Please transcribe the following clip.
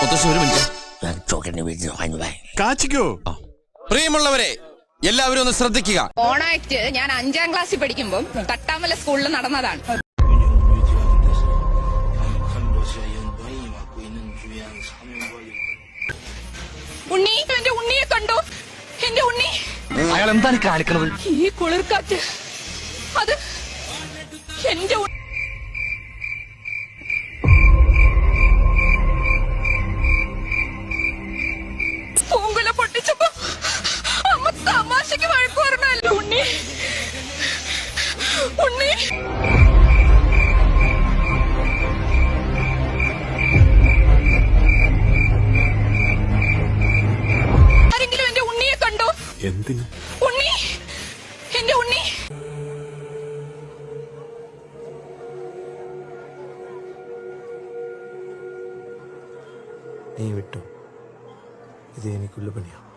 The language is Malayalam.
മുത്തശ്ശി ഒരു മിനിറ്റ് കാച്ചിക്കോ? പ്രിയമുള്ളവരെ എല്ലാവരും ഒന്ന് ശ്രദ്ധിക്കുക. ഓണാക്ട് ഞാൻ അഞ്ചാം ക്ലാസ്സിൽ പഠിക്കുമ്പോൾ തട്ടാമല സ്കൂളിൽ നടന്നതാണ്. ഉണ്ണി എന്റെ ഉണ്ണിയെ കണ്ടു. എന്റെ ഉണ്ണി. അയാൾ എന്താണ് കാണിക്കുന്നത് ഈ കുളിർക്കാറ്റ്. അത് എന്റെ ഉണ്ണി. ആരെങ്കിലും എന്റെ ഉണ്ണിയെ കണ്ടോ? എന്തിന്? ഉണ്ണി. എന്റെ ഉണ്ണി. നീ വിട്ടു. ഇത് എനിക്കുള്ള പണിയാ.